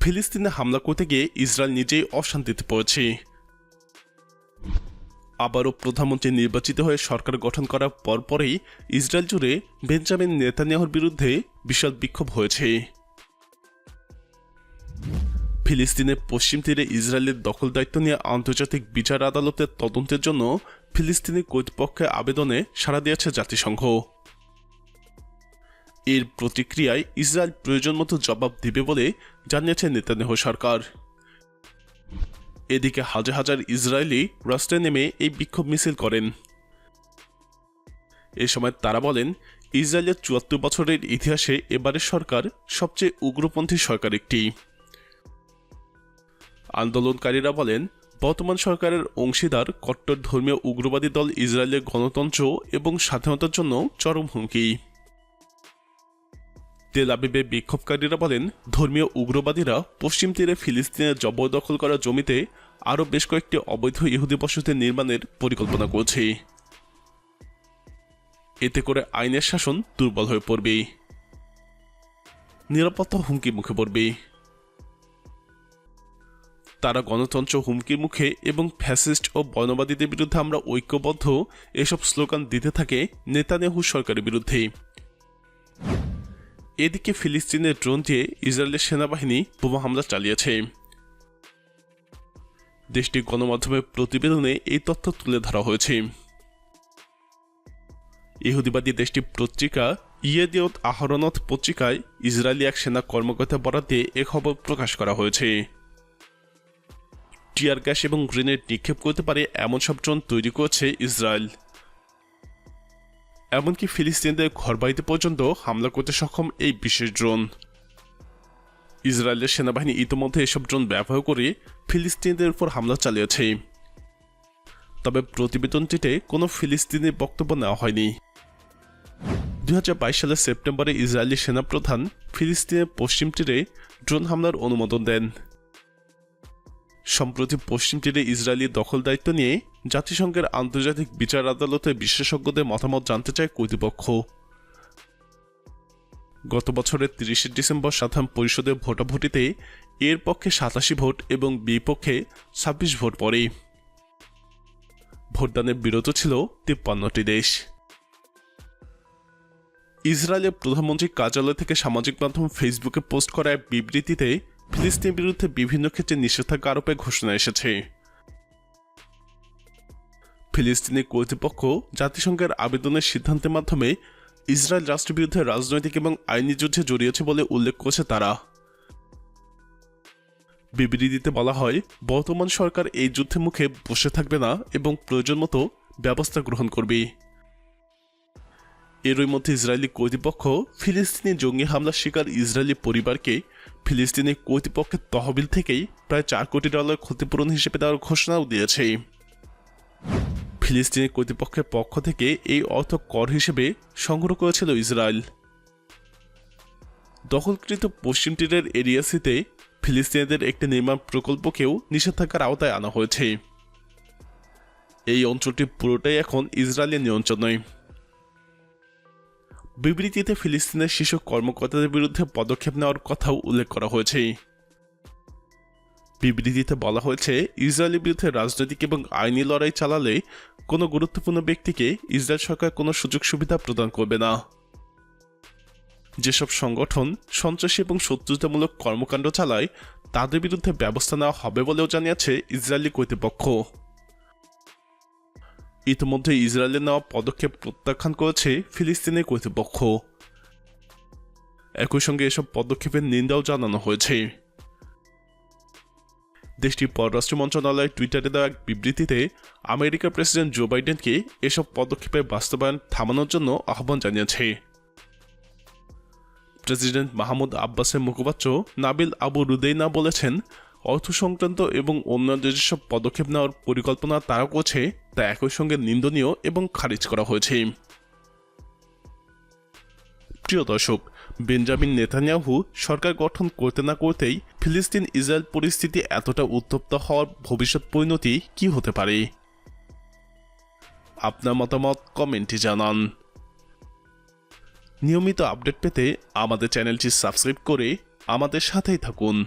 ফিলিস্তিনে হামলা করতে গিয়ে ইসরায়েল নিজেই অশান্তিতে পড়েছে। আবারও প্রধানমন্ত্রী নির্বাচিত হয়ে সরকার গঠন করার পরপরেই ইসরায়েল জুড়ে বেঞ্জামিন নেতানিয়াহুর বিরুদ্ধে বিশাল বিক্ষোভ হয়েছে। ফিলিস্তিনের পশ্চিম তীরে ইসরায়েলের দখল দায়িত্ব নিয়ে আন্তর্জাতিক বিচার আদালতের তদন্তের জন্য ফিলিস্তিনি কর্তৃপক্ষের আবেদনে সাড়া দিয়েছে জাতিসংঘ। এর প্রতিক্রিয়ায় ইসরায়েল প্রয়োজন মতো জবাব দিবে বলে জানিয়েছে নেতানেহ সরকার। এদিকে হাজার হাজার ইসরায়েলি রাস্তায় নেমে এই বিক্ষোভ মিছিল করেন। এ সময় তারা বলেন, ইসরায়েলের চুয়াত্তর বছরের ইতিহাসে এবারের সরকার সবচেয়ে উগ্রপন্থী সরকার একটি। আন্দোলনকারীরা বলেন, বর্তমান সরকারের অংশীদার কট্টর ধর্মীয় উগ্রবাদী দল ইসরায়েলের গণতন্ত্র এবং স্বাধীনতার জন্য চরম হুমকি। তেল আবিবে বিক্ষোভকারীরা বলেন, ধর্মীয় উগ্রবাদীরা পশ্চিম তীরে ফিলিস্তিনের জবরদখল করা জমিতে আরও বেশ কয়েকটি অবৈধ ইহুদি বসতি নির্মাণের পরিকল্পনা করছে। এতে করে আইনের শাসন দুর্বল হয়ে পড়বে। নিরাপত্তা হুমকি মুখে পড়বে। তারা গণতন্ত্র হুমকির মুখে এবং ফ্যাসিস্ট ও বর্ণবাদীদের বিরুদ্ধে আমরা ঐক্যবদ্ধ এসব স্লোগান দিতে থাকে নেতানিয়াহু সরকারের বিরুদ্ধে। এদিকে ফিলিস্তিনের ড্রোন দিয়ে ইসরায়েলের সেনাবাহিনী বোমা হামলা চালিয়েছে। দেশটির গণমাধ্যমের প্রতিবেদনে এই তথ্য তুলে ধরা হয়েছে। ইহুদিবাদী দেশটির পত্রিকা ইয়েদিয়ত আহরনত পত্রিকায় ইসরায়েলি এক সেনা কর্মকর্তা বরাদ্দে এ খবর প্রকাশ করা হয়েছে। টিয়ার গ্যাস এবং গ্রেনেড নিক্ষেপ করতে পারে এমন সব ড্রোন তৈরি করেছে ইসরায়েল। এমনকি ফিলিস্তিনদের ঘরবাড়িতে পর্যন্ত হামলা করতে সক্ষম এই বিশেষ ড্রোন। ইসরায়েলের সেনাবাহিনী ইতিমধ্যে এসব ড্রোন ব্যবহার করে ফিলিস্তিনিদের উপর হামলা চালিয়েছে। তবে প্রতিবেদনটিতে কোনো ফিলিস্তিনি বক্তব্য নেওয়া হয়নি। দুই হাজার বাইশ সালের সেপ্টেম্বরে ইসরায়েলি সেনাপ্রধান ফিলিস্তিনের পশ্চিম তীরে ড্রোন হামলার অনুমোদন দেন। সম্প্রতি পশ্চিম তীরে ইসরায়েলি দখল দায়িত্ব নিয়ে জাতিসংঘের আন্তর্জাতিক বিচার আদালতে বিশেষজ্ঞদের মতামত জানতে চায় কর্তৃপক্ষ। গত বছরের তিরিশে ডিসেম্বর সাধারণ পরিষদের ভোটাভুটিতে এর পক্ষে সাতাশি ভোট এবং বিপক্ষে ছাব্বিশ ভোট পড়ে। ভোটদানের বিরত ছিল তিপ্পান্নটি দেশ। ইসরায়েলের প্রধানমন্ত্রী কার্যালয় থেকে সামাজিক মাধ্যম ফেসবুকে পোস্ট করা এক বিবৃতিতে ফিলিস্তিনের বিরুদ্ধে বিভিন্ন ক্ষেত্রে নিষেধাজ্ঞা আরোপের ঘোষণা এসেছে। ফিলিস্তিনি কর্তৃপক্ষ জাতিসংঘের আবেদনের সিদ্ধান্তের মাধ্যমে ইসরায়েল রাষ্ট্রের বিরুদ্ধে রাজনৈতিক এবং আইনি যুদ্ধে জড়িয়েছে বলে উল্লেখ করেছে তারা। বিবৃতিতে বলা হয়, বর্তমান সরকার এই যুদ্ধের মুখে বসে থাকবে না এবং প্রয়োজন মতো ব্যবস্থা গ্রহণ করবে। এরই মধ্যে ইসরায়েলি কর্তৃপক্ষ ফিলিস্তিনি জঙ্গি হামলার শিকার ইসরায়েলি পরিবারকে ফিলিস্তিনি কর্তৃপক্ষের তহবিল থেকেই প্রায় চার কোটি ডলার ক্ষতিপূরণ হিসেবে দেওয়ার ঘোষণাও দিয়েছে। ফিলিস্তিনি কর্তৃপক্ষের পক্ষ থেকে এই অর্থ কর হিসেবে সংগ্রহ করেছিল ইসরায়েল। দখলকৃত পশ্চিম তীরের এরিয়াসিতে ফিলিস্তিনিদের একটি নির্মাণ প্রকল্পকেও নিষেধাজ্ঞার আওতায় আনা হয়েছে। এই অঞ্চলটি পুরোটাই এখন ইসরায়েলের নিয়ন্ত্রণে। বিবৃতিতে ফিলিস্তিনের শীর্ষ কর্মকর্তাদের বিরুদ্ধে পদক্ষেপ নেওয়ার কথাও উল্লেখ করা হয়েছে। বিবৃতিতে বলা হয়েছে, ইসরায়েলের বিরুদ্ধে রাজনৈতিক এবং আইনি লড়াই চালালে কোনো গুরুত্বপূর্ণ ব্যক্তিকে ইসরায়েল সরকার কোনো সুযোগ সুবিধা প্রদান করবে না। যেসব সংগঠন সন্ত্রাসী এবং শত্রুতামূলক কর্মকাণ্ড চালায়, তাদের বিরুদ্ধে ব্যবস্থা নেওয়া হবে বলেও জানিয়েছে ইসরায়েলি কর্তৃপক্ষ। ইতিমধ্যে ইসরায়েলের নেওয়া পদক্ষেপ প্রত্যাখ্যান করেছে ফিলিস্তিনের কর্তৃপক্ষ। একই সঙ্গে এসব পদক্ষেপের নিন্দাও জানানো হয়েছে। দেশটির পররাষ্ট্র মন্ত্রণালয় টুইটারে দেওয়া এক বিবৃতিতে আমেরিকার প্রেসিডেন্ট জো বাইডেনকে এসব পদক্ষেপের বাস্তবায়ন থামানোর জন্য আহ্বান জানিয়েছে। প্রেসিডেন্ট মাহমুদ আব্বাসের মুখপাত্র নাবিল আবু রুদেইনা বলেছেন, অর্থ সংক্রান্ত এবং অন্যান্য যেসব পদক্ষেপ নেওয়ার পরিকল্পনা তারা করছে তা একই সঙ্গে নিন্দনীয় এবং খারিজ করা হয়েছে। প্রিয় দর্শক, বেঞ্জামিন নেতানিয়াহু সরকার গঠন করতে না করতেই ফিলিস্তিন ইসরায়েল পরিস্থিতি এতটা উত্তপ্ত হওয়ার ভবিষ্যৎ পরিণতি কি হতে পারে? আপনার মতামত কমেন্টে জানান। নিয়মিত আপডেট পেতে আমাদের চ্যানেলটি সাবস্ক্রাইব করে আমাদের সাথেই থাকুন।